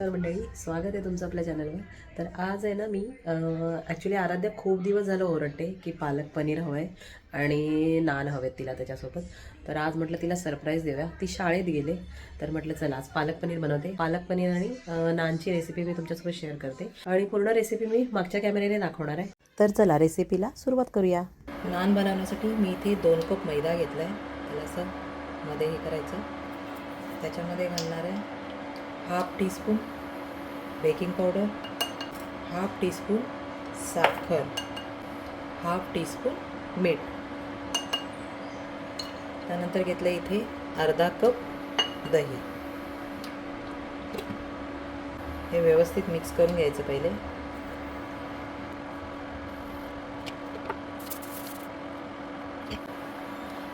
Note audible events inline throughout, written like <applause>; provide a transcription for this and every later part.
तर मंडळी स्वागत आहे तुमचं आपल्या चॅनलवर तर आज आहे ना मी ॲक्च्युली आराध्या खूप दिवस झालं ओरडते की पालक पनीर हवं आहे आणि नान हवेत तिला त्याच्यासोबत. तर आज म्हटलं तिला सरप्राईज देऊया. ती शाळेत गेले. तर म्हटलं चला आज पालक पनीर बनवते. पालक पनीर आणि नानची रेसिपी मी तुमच्यासोबत शेअर करते. आणि पूर्ण रेसिपी मी मागच्या कॅमेऱ्याने दाखवणार आहे. तर चला रेसिपीला सुरुवात करूया. नान बनवण्यासाठी मी इथे दोन कप मैदा घेतला आहे त्याला असं मध्ये हे करायचं. त्याच्यामध्ये घालणार आहे half teaspoon baking powder half teaspoon साखर हाफ टीस्पून मीठ. त्यानंतर घेतलं इथे अर्धा कप दही. हे व्यवस्थित मिक्स करून घ्यायचं पहिले.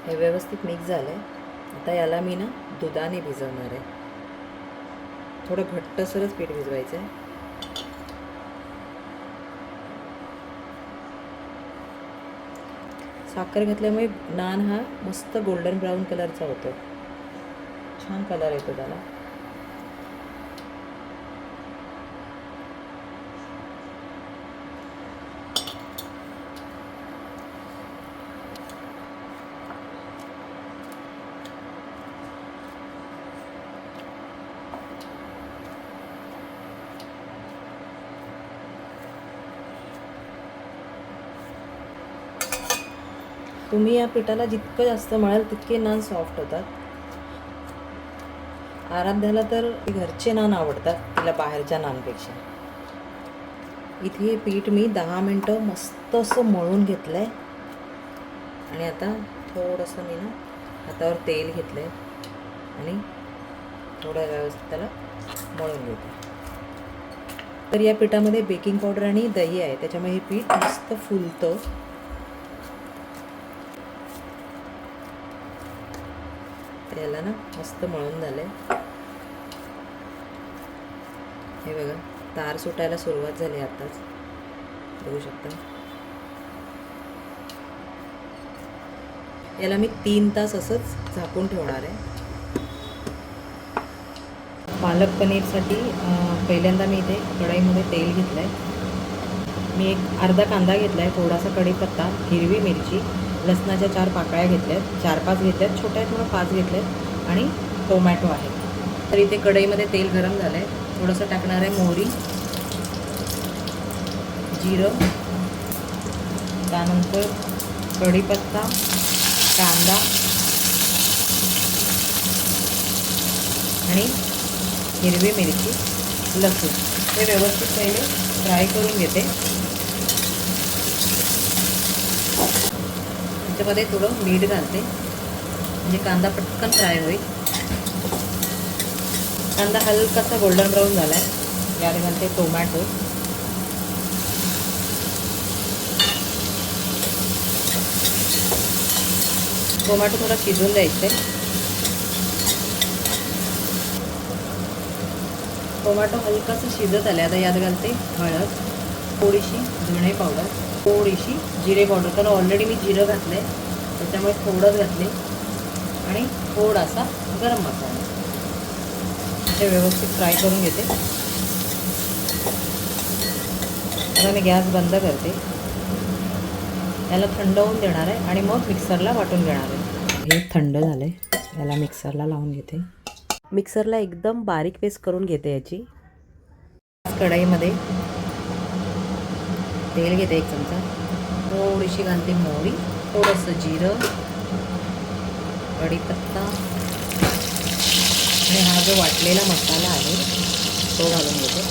हे व्यवस्थित मिक्स झालं आहे आता याला मी ना दुधाने भिजवणार आहे. थोडं घट्टसरच पीठ भिजवायचं आहे साखर घातल्यामुळे नान हा मस्त गोल्डन ब्राऊन कलरचा होतो. छान कलर येतो त्याला. तुम्ही या पिठाला जितकं जास्त मळाल तितके नान सॉफ्ट होतात. आराध्याला तर घरचे नान आवडतात तिला बाहेरच्या नानपेक्षा. इथे हे पीठ मी दहा मिनटं मस्त असं मळून घेतलं आहे आणि आता थोडंसं मी ना हातावर तेल घेतलं आहे आणि थोडं व्यवस्थित त्याला मळून घेते. तर या पिठामध्ये बेकिंग पावडर आणि दही आहे त्याच्यामुळे हे पीठ मस्त फुलतं. त्याला ना मस्त मळून झालंय. हे बघा तार सुटायला सुरुवात झाली आताच. बघू शकता. याला मी तीन तास असंच झाकून ठेवणार आहे. पालक पनीरसाठी पहिल्यांदा मी इथे कढईमध्ये तेल घेतलं आहे मी एक अर्धा कांदा घेतला आहे थोडासा कढीपत्ता हिरवी मिरची लसणाच्या चार पाकळ्या घेतल्यात चार पाच घेतल्यात छोट्या आहेत म्हणून पाच घेतल्यात आणि टोमॅटो आहे. तर इथे कढईमध्ये तेल गरम झालं आहे थोडंसं टाकणार आहे मोहरी जिरं त्यानंतर कढीपत्ता कांदा आणि हिरवी मिरची लसूण. हे व्यवस्थित पहिले फ्राय करून घेते. त्याच्यामध्ये थोडं मीठ घालते. म्हणजे कांदा पटकन फ्राय होईल. कांदा हलकासा गोल्डन ब्राऊन झाला आहे यात घालते टोमॅटो. टोमॅटो थोडा शिजवून द्यायचं. टोमॅटो हलकासा शिजत आले. आता यात घालते हळद थोडीशी धणे पावडर थोडीशी जिरे पावडर. तर ऑलरेडी मी जिरं घातलं आहे त्याच्यामुळे थोडंच घातले आणि थोडासा गरम मसाला. ते व्यवस्थित फ्राय करून घेते. आता मी गॅस बंद करते. याला थंड होऊन देणार आहे आणि मग मिक्सरला वाटून घेणार आहे. हे थंड झालं आहे याला मिक्सरला लावून घेते. मिक्सरला एकदम बारीक पेस्ट करून घेते याची. कढईमध्ये तेल घेते एक चमचा. थोडीशी घालते मोहरी थोडंसं जिरं कढीपत्ता. आणि हा जो वाटलेला मसाला आहे तो घालून घेते.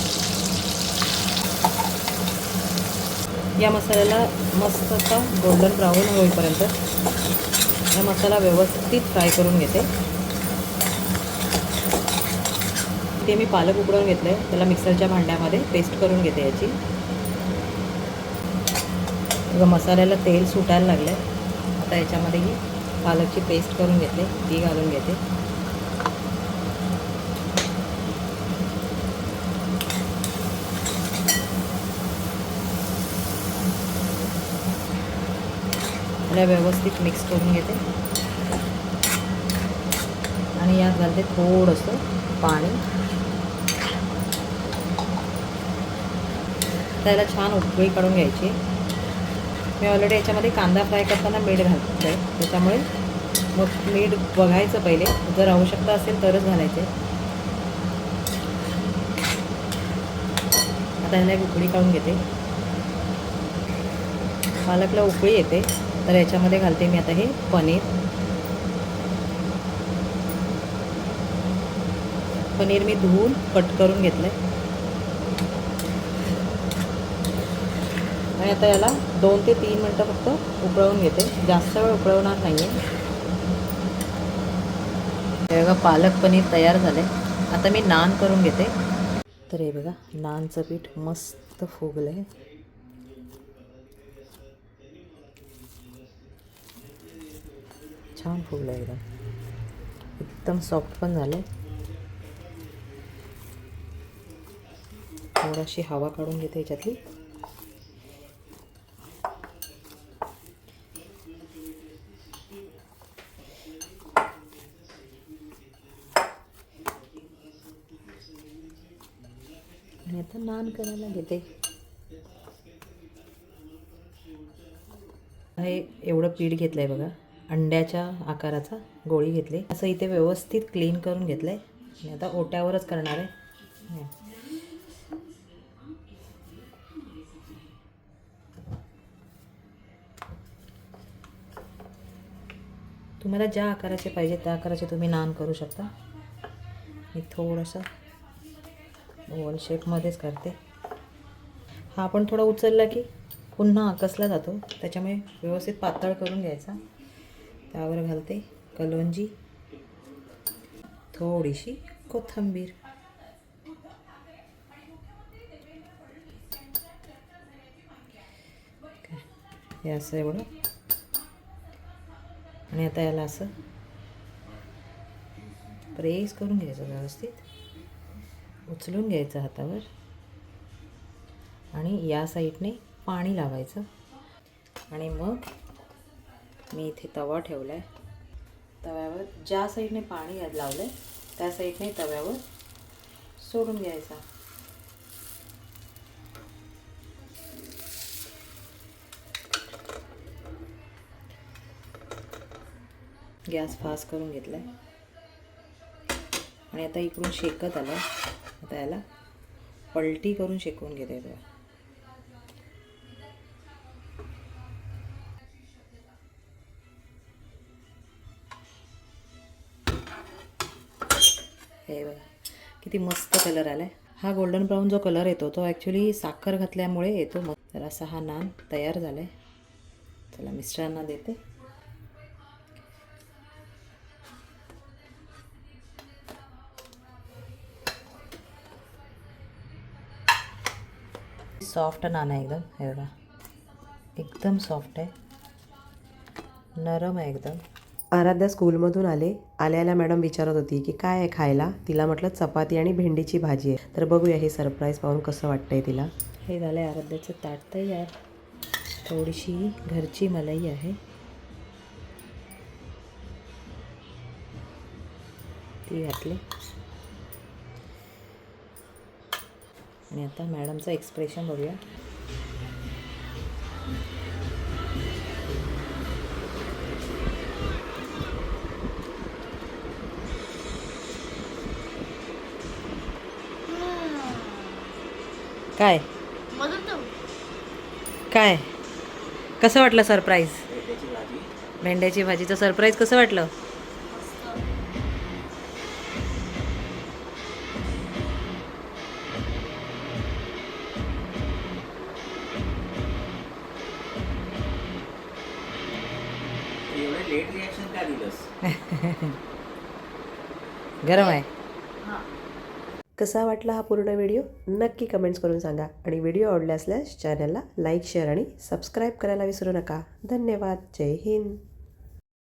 या मसाल्याला मस्त असा गोल्डन ब्राऊन होईपर्यंत हा मसाला व्यवस्थित फ्राय करून घेते. ते मी पालक उकडून घेतलं आहे त्याला मिक्सरच्या भांड्यामध्ये पेस्ट करून घेते याची. बघा मसाल्याला तेल सुटायला लागलं आहे आता याच्यामध्ये ही पालकची पेस्ट करून घेते ती घालून घेते. त्याला व्यवस्थित मिक्स करून घेते. आणि यात घालते थोडंसं पाणी. त्याला छान उकळी काढून घ्यायची. मी ऑलरेडी याच्यामध्ये कांदा फ्राय करताना मीठ घालते. त्याच्यामुळे मग मीठ बघायचं पहिले. जर आवश्यकता असेल तरच घालायचे. आता ह्याला एक उकळी काढून घेते. पालकला उकळी येते. तर याच्यामध्ये घालते मी आता हे पनीर. पनीर मी धुवून कट करून घेतलं आहे आणि आता याला दोन ते तीन मिनटं फक्त उकळवून घेते. जास्त वेळ उकळवणार नाही आहे हे बघा पालक पनीर तयार झाले. आता मी नान करून घेते. तर हे बघा नानचं पीठ मस्त फुगलं आहे छान फुगलं आहे एकदम. एकदम सॉफ्ट पण झालं थोडीशी हवा काढून घेते याच्यातली. छान करायला घेते. हे एवढं पीठ घेतलं आहे बघा. अंड्याच्या आकाराचा गोळी घेतली. असं इथे व्यवस्थित क्लीन करून घेतलं आहे आणि आता ओट्यावरच करणार आहे. तुम्हाला ज्या आकाराचे पाहिजे त्या आकाराचे तुम्ही नान करू शकता. मी थोडंसं ओवल शेपमध्येच करते. हा आपण थोडा उचलला की पुन्हा आकसला जातो. त्याच्यामुळे व्यवस्थित पातळ करून घ्यायचा. त्यावर घालते कलोंजी. थोडीशी कोथिंबीर. हे असं एवढं आणि आता याला असं प्रेस करून घ्यायचं व्यवस्थित. उचलून घ्यायचं हातावर. आणि या साईडने पाणी लावायचं. आणि मग मी इथे तवा ठेवला आहे तव्यावर ज्या साईडने पाणी लावलं आहे त्या साईडने तव्यावर सोडून घ्यायचा. गॅस फास्ट करून घेतला आहे आणि आता इकडून शेकत आलं आता याला पलटी करून शेकवून घेते बघा हे बघा किती मस्त कलर आलाय. हा गोल्डन ब्राऊन जो कलर येतो तो ॲक्च्युली साखर घातल्यामुळे येतो. मग तर असा हा नान तयार झालाय. चला मिस्टरांना देते. सॉफ्ट नान आहे एकदम हे बघा एकदम सॉफ्ट आहे नरम आहे एकदम आराध्या स्कूलमधून आले आल्याला मॅडम विचारत होती की काय आहे खायला तिला म्हटलं चपाती आणि भेंडीची भाजी आहे तर बघूया हे सरप्राईज पाहून कसं वाटतंय तिला हे झालं आहे आराध्याचं ताट तयार थोडीशी घरची मलाई आहे ती घातली आणि आता मॅडमचं एक्सप्रेशन बघूया. काय? काय? कसं वाटलं सरप्राईज भेंड्याची भाजीचं सरप्राईज कसं वाटलं? लेट रिॲक्शन का दिलंस? <laughs> गरम आहे. कसा वाटला हा पूर्ण व्हिडिओ? नक्की कमेंट्स करून सांगा आणि व्हिडिओ आवडला असल्यास चॅनलला लाईक शेअर आणि सबस्क्राईब करायला विसरू नका. धन्यवाद. जय हिंद.